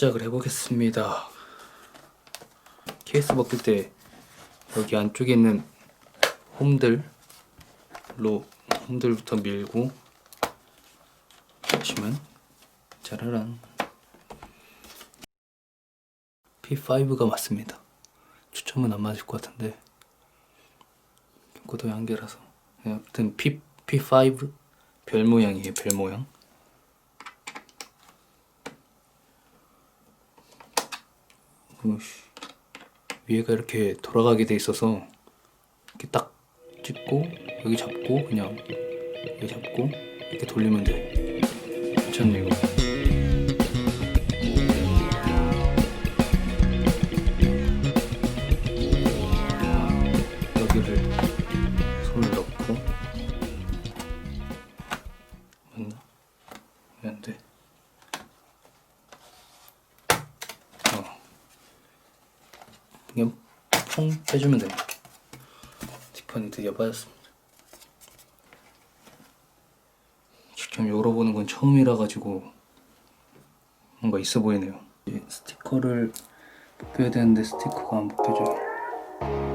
시작을 해보겠습니다. 케이스 벗길 때 여기 안쪽에 있는 홈들로 홈들부터 밀고 보시면 짜라란 P5가 맞습니다. 추첨은 안 맞을 것 같은데 고도의 한계라서 네, 아무튼 P, P5 별 모양이에요 별 모양 위에가 이렇게 돌아가게 돼 있어서 이렇게 딱 찍고 여기 잡고 그냥 여기 잡고 이렇게 돌리면 돼. 괜찮네 이거 그냥 퐁 빼주면 됩니다. 티파니 드디어 빠졌습니다. 직접 열어보는 건 처음이라 가지고 뭔가 있어 보이네요. 이 스티커를 뽑혀야 되는데 스티커가 안 뽑혀져요.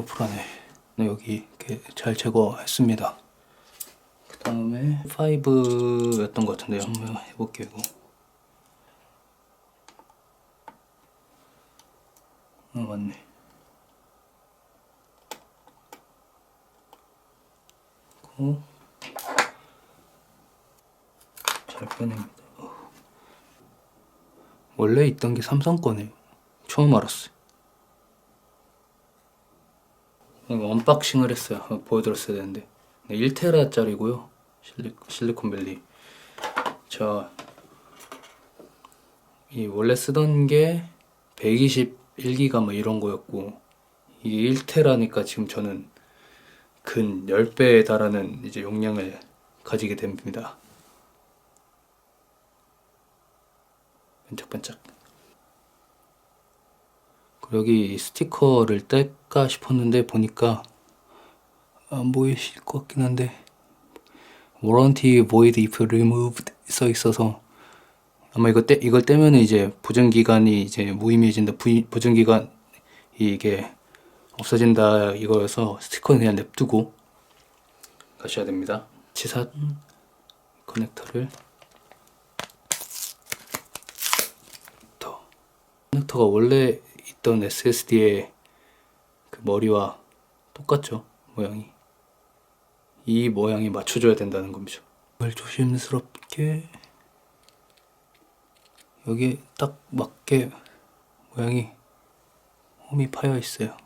어 불안해. 네, 여기 이렇게 잘 제거했습니다. 그 다음에 5였던 것 같은데요. 한번 해볼게요. 이거. 어 맞네. 고잘 빼냅니다. 어. 원래 있던 게 삼성 거네요. 처음 알았어요. 이거 언박싱을 했어요. 어, 보여드렸어야 되는데. 네, 1테라짜리고요. 실리, 실리콘밸리. 자, 이 원래 쓰던 게 121기가 뭐 이런 거였고 이게 1테라니까 지금 저는 근 10배에 달하는 이제 용량을 가지게 됩니다. 반짝반짝. 여기 스티커를 뗄까 싶었는데 보니까 안 보이실 것 같긴 한데 warranty void if removed 써 있어서 아마 이거 떼 이걸 떼면 이제 보증 기간이 이제 무의미해진다. 부, 보증 기간 이게 없어진다 이거여서 스티커는 그냥 냅두고 가셔야 됩니다. 치사 커넥터를 더 커넥터가 원래 있던 SSD의 그 머리와 똑같죠 모양이 이 모양이 맞춰줘야 된다는 겁니다. 이걸 조심스럽게 여기 딱 맞게 모양이 홈이 파여 있어요.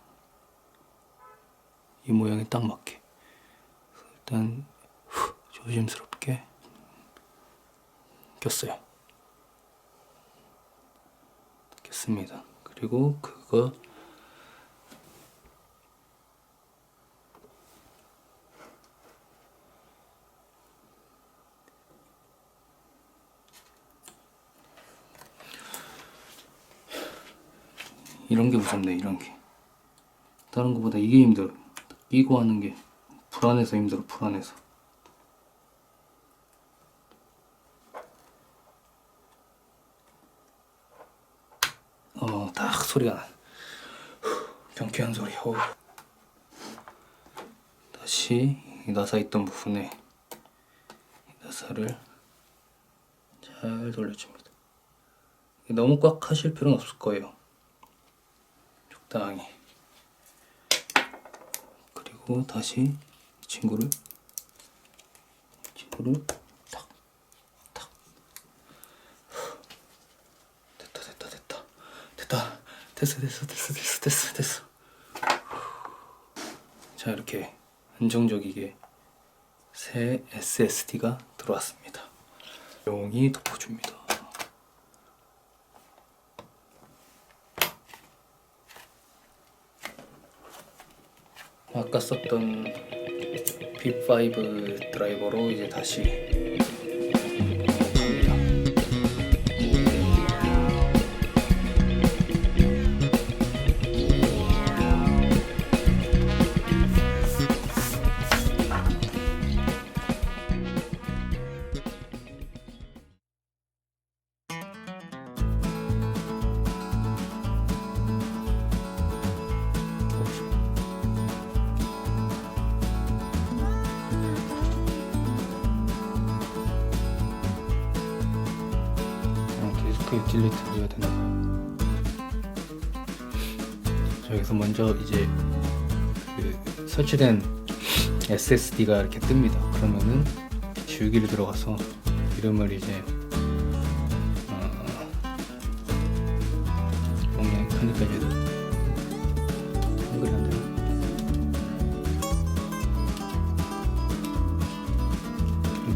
이 모양이 딱 맞게 일단 후, 조심스럽게 꼈어요. 꼈습니다. 그리고 그거 이런 게 무섭네 이런 게. 다른 거보다 이게 힘들어. 끼고 하는 게 불안해서 힘들어 불안해서 어딱 소리가 나 후, 경쾌한 소리 어. 다시 이 나사 있던 부분에 이 나사를 잘 돌려줍니다 너무 꽉 하실 필요는 없을 거예요 적당히 그리고 다시 이 친구를 이 친구를 탁, 탁. 후. 됐다 됐다 됐다 됐다 됐어 됐어 됐어 됐어 됐어 됐어 자 이렇게 안정적이게 새 SSD가 들어왔습니다. 용이 덮어줍니다. 아까 썼던 B5 드라이버로 이제 다시 어, 디스크 딜리트 해야 되나 봐요. 자, 여기서 먼저 이제 그 설치된 SSD가 이렇게 뜹니다. 그러면은 지우기를 들어가서 이름을 이제 어, 용량 하니까 이제 한글이 안 되나?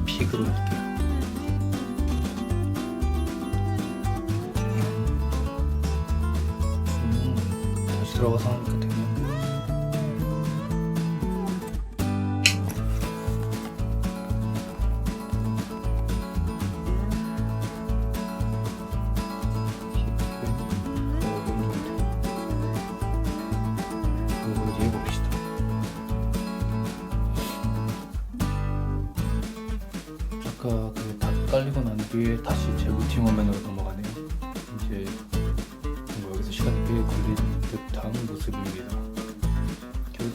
픽으로 들어가서 하니까 해봅시다. 아까 그다 깔리고 난 뒤에 다시 재부팅 화면으로 넘어가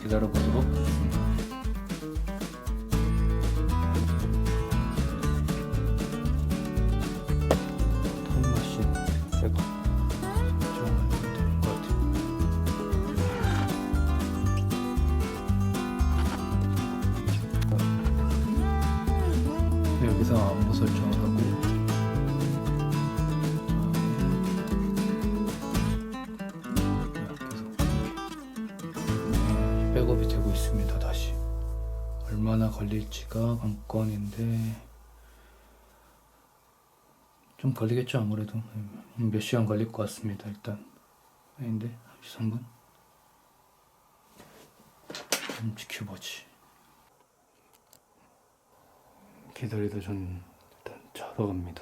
하겠습니다. 것 같아요. 네, 여기서 안보 설정 얼마나 걸릴지가 관건인데 좀 걸리겠죠 아무래도. 음, 몇 시간 걸릴 것 같습니다 일단. 아닌데 13분? 좀 지켜보지. 기다리다 전 일단 자러 갑니다.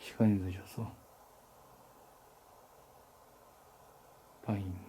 시간이 늦어서. 빠잉